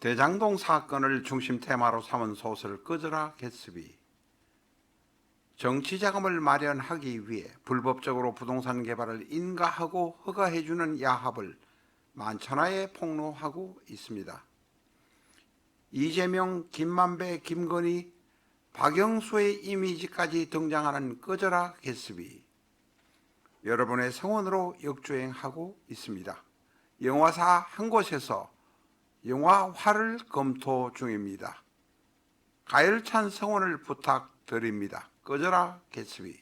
대장동 사건을 중심 테마로 삼은 소설 꺼져라 개츠비 정치 자금을 마련하기 위해 불법적으로 부동산 개발을 인가하고 허가해주는 야합을 만천하에 폭로하고 있습니다. 이재명, 김만배, 김건희, 박영수의 이미지까지 등장하는 꺼져라 개츠비 여러분의 성원으로 역주행하고 있습니다. 영화사 한 곳에서 영화화를 검토 중입니다. 가열찬 성원을 부탁드립니다. 꺼져라 개츠비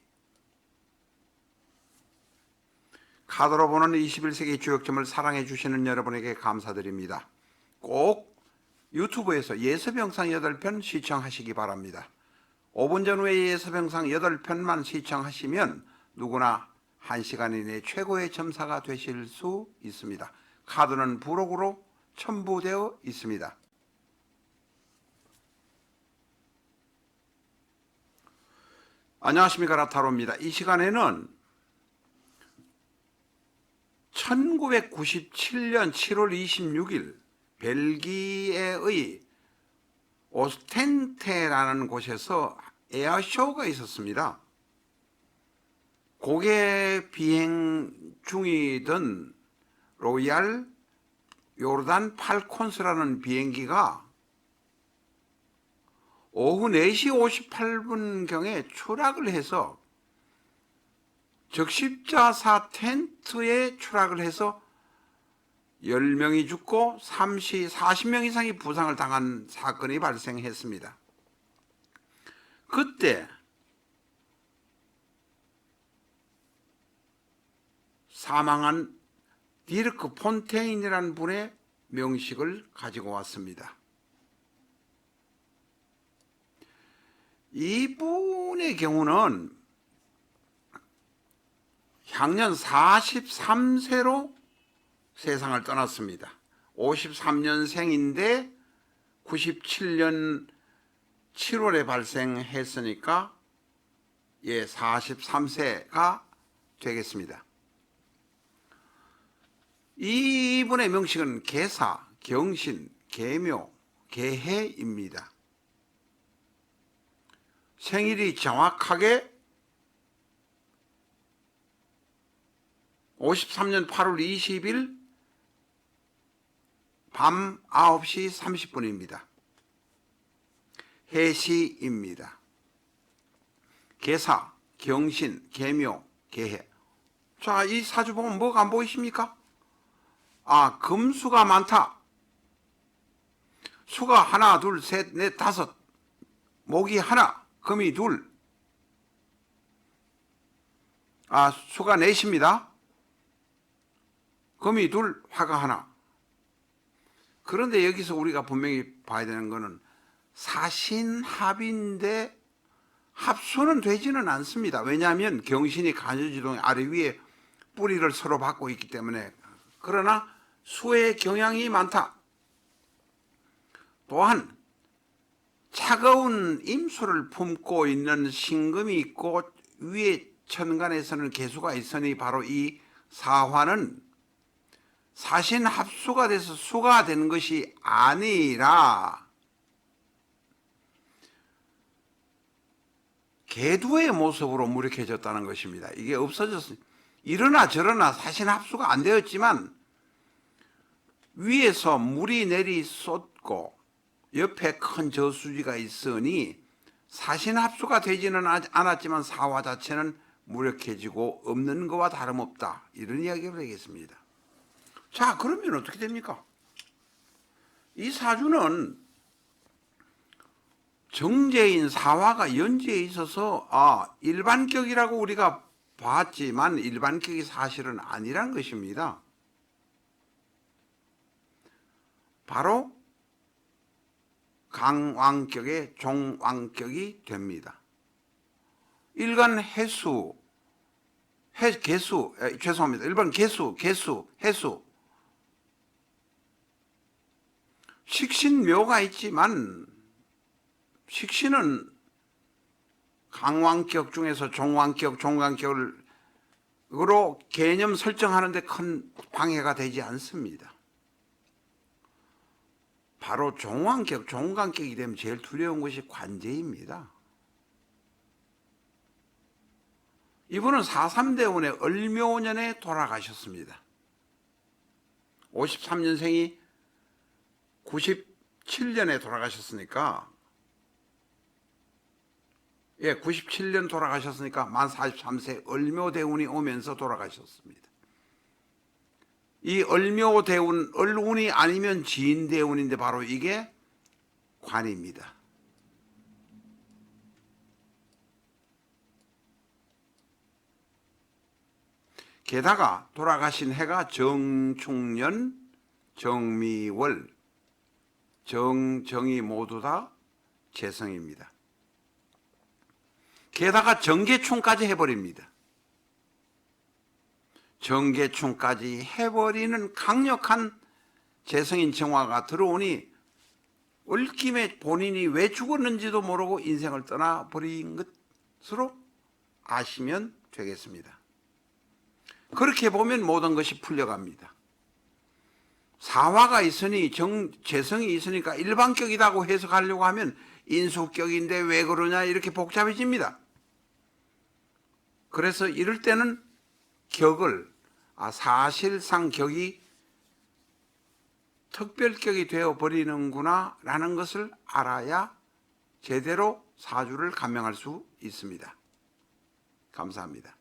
카드로 보는 21세기 주역점을 사랑해 주시는 여러분에게 감사드립니다. 꼭 유튜브에서 예습 영상 8편 시청하시기 바랍니다. 5분 전후에 예습 영상 8편만 시청하시면 누구나 1시간 이내 최고의 점사가 되실 수 있습니다. 카드는 부록으로 첨부되어 있습니다. 안녕하십니까 라타로입니다. 이 시간에는 1997년 7월 26일 벨기에의 오스텐테라는 곳에서 에어쇼가 있었습니다. 고개 비행 중이던 로얄 요르단 팔콘스라는 비행기가 오후 4시 58분경에 추락을 해서 적십자사 텐트에 추락을 해서 10명이 죽고 30, 40명 이상이 부상을 당한 사건이 발생했습니다. 그때 사망한 디르크 폰테인이라는 분의 명식을 가지고 왔습니다. 이분의 경우는 향년 43세로 세상을 떠났습니다. 53년생인데 97년 7월에 발생했으니까 예, 43세가 되겠습니다. 이분의 명식은 개사, 경신, 계묘, 계해입니다. 생일이 정확하게 53년 8월 20일 밤 9시 30분입니다. 해시입니다. 개사, 경신, 계묘, 계해. 자, 이 사주 보면 뭐가 안 보이십니까? 아, 금수가 많다. 수가 하나, 둘, 셋, 넷, 다섯. 목이 하나, 금이 둘. 아, 수가 넷입니다. 금이 둘, 화가 하나. 그런데 여기서 우리가 분명히 봐야 되는 거는 사신합인데 합수는 되지는 않습니다. 왜냐하면 경신이 간여지동 아래 위에 뿌리를 서로 받고 있기 때문에 그러나 수의 경향이 많다. 또한 차가운 임수를 품고 있는 신금이 있고 위에 천간에서는 개수가 있으니 바로 이 사화는 사신 합수가 돼서 수가 된 것이 아니라 개두의 모습으로 무력해졌다는 것입니다. 이게 없어졌습니다. 이러나 저러나 사신 합수가 안 되었지만 위에서 물이 내리 쏟고 옆에 큰 저수지가 있으니 사신 합수가 되지는 않았지만 사화 자체는 무력해지고 없는 것과 다름없다. 이런 이야기를 하겠습니다. 자, 그러면 어떻게 됩니까? 이 사주는 정제인 사화가 연지에 있어서 아, 일반격이라고 우리가 봤지만 일반격이 사실은 아니란 것입니다. 바로 강왕격의 종왕격이 됩니다. 일간 해수, 해, 개수, 에, 죄송합니다. 일반 개수, 개수, 해수. 식신묘가 있지만 식신은 강왕격 중에서 종왕격, 종강격을 으로 개념 설정하는데 큰 방해가 되지 않습니다. 바로 종왕격, 종강격이 되면 제일 두려운 것이 관제입니다. 이분은 4.3대운의 을묘년에 돌아가셨습니다. 53년생이 97년에 돌아가셨으니까 예, 97년 돌아가셨으니까 만 43세 을묘대운이 오면서 돌아가셨습니다. 이 을묘 대운, 을운이 아니면 지인 대운인데 바로 이게 관입니다. 게다가 돌아가신 해가 정충년, 정미월, 정정이 모두 다 재성입니다. 게다가 정계충까지 해버립니다. 정계충까지 해버리는 강력한 재성인 정화가 들어오니 얽힘에 본인이 왜 죽었는지도 모르고 인생을 떠나버린 것으로 아시면 되겠습니다. 그렇게 보면 모든 것이 풀려갑니다. 사화가 있으니 정, 재성이 있으니까 일반격이라고 해석하려고 하면 인수격인데 왜 그러냐 이렇게 복잡해집니다. 그래서 이럴 때는 격을 아 사실상 격이 특별격이 되어 버리는구나라는 것을 알아야 제대로 사주를 감명할 수 있습니다. 감사합니다.